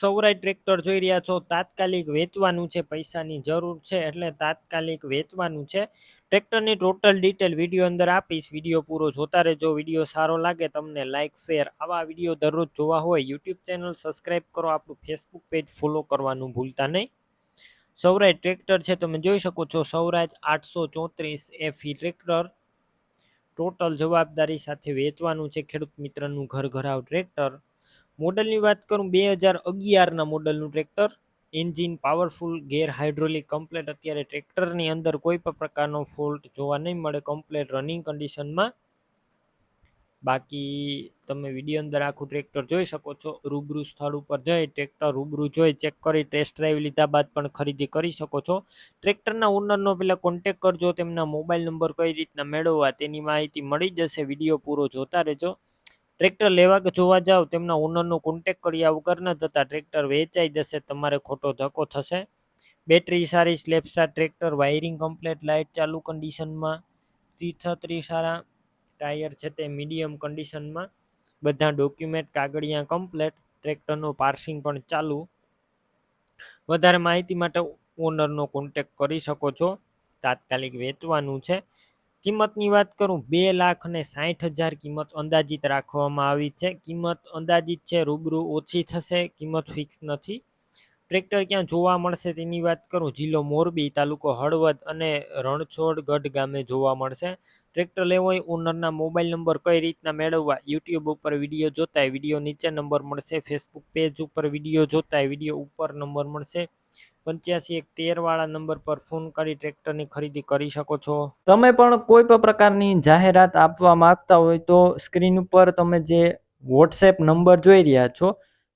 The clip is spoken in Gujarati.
સૌરાય ટ્રેક્ટર જોઈ રહ્યા છો. તાત્કાલિક વેચવાનું છે પૈસાની જરૂર છે એટલે તાત્કાલિક વેચવાનું છે. ટ્રેક્ટરની ટોટલ ડિટેલ વીડિયો અંદર આપીશ. વીડિયો પૂરો જોતા રહેજો. વીડિયો સારો લાગે તમને લાઇક શેર આવા વીડિયો દરરોજ જોવા હોય યુટ્યુબ ચેનલ સબસ્ક્રાઈબ કરો. આપણું ફેસબુક પેજ ફોલો કરવાનું ભૂલતા નહીં. સૌરાજ ટ્રેક્ટર છે તમે જોઈ શકો છો. સૌરાજ આઠસો ચોત્રીસ એફી ટ્રેક્ટર. ટોટલ જવાબદારી સાથે વેચવાનું છે ખેડૂત મિત્રનું ઘર ઘરાવ ટ્રેક્ટર. મોડલની વાત કરું, બે હજાર અગિયારના મોડલનું tractor. Engine powerful, gear hydraulic, complete. અત્યારે ટ્રેક્ટરની અંદર કોઈ પણ પ્રકારનો ફોલ્ટ જોવા નહીં મળે. કમ્પ્લેટ રનિંગ કન્ડિશનમાં. બાકી તમે વીડિયો અંદર આખું ટ્રેક્ટર જોઈ શકો છો. રૂબરૂ સ્થળ ઉપર જઈ, ટ્રેક્ટર રૂબરૂ જોઈ, ચેક કરી, ટેસ્ટ ડ્રાઈવ લીધા બાદ પણ ખરીદી કરી શકો છો. ટ્રેક્ટરના ઓનરનો પહેલાં કોન્ટેક કરજો, તેમના મોબાઈલ નંબર કઈ રીતના મેળવવા તેની માહિતી મળી જશે. વીડિયો પૂરો જોતા રહેજો. ટ્રેક્ટર લેવા કે જોવા જાઓ તેમના ઓનરનો કોન્ટેક કર્યા વગર ન જતા ટ્રેક્ટર વેચાઈ જશે, તમારે ખોટો ધક્કો થશે. બેટરી સારી slap star tractor wiring complete light ચાલુ કન્ડિશનમાં છત્રી સારા, ટાયર છે તે મીડિયમ કન્ડિશનમાં બધા ડોક્યુમેન્ટ કાગળિયા કમ્પ્લેટ ટ્રેક્ટરનું પાર્સિંગ પણ ચાલુ. વધારે માહિતી માટે ઓનરનો કોન્ટેક કરી શકો છો. તાત્કાલિક વેચવાનું છે. કિંમતની વાત કરું, બે લાખ અને સાઠ હજાર કિંમત અંદાજિત રાખવામાં આવી છે. કિંમત અંદાજિત છે, રૂબરૂ ઓછી થશે, કિંમત ફિક્સ નથી. ટ્રેક્ટર ક્યાં જોવા મળશે તેની વાત કરું? જિલ્લો મોરબી, તાલુકો હળવદ અને રણછોડ ગઢ ગામે જોવા મળશે. ટ્રેક્ટર લેવો હોય ઓનરના મોબાઈલ નંબર કઈ રીતના મેળવવા? યુટ્યુબ ઉપર વીડિયો જોતા વીડિયો નીચે નંબર મળશે. ફેસબુક પેજ ઉપર વીડિયો જોતા વીડિયો ઉપર નંબર મળશે. પંચ્યાસી એક તેર વાળા નંબર પર ફોન કરી ટ્રેક્ટરની ખરીદી કરી શકો છો. તમે પણ કોઈ પણ પ્રકારની જાહેરાત આપવા માંગતા હોય તો સ્ક્રીન ઉપર તમે જે વોટ્સએપ નંબર જોઈ રહ્યા છો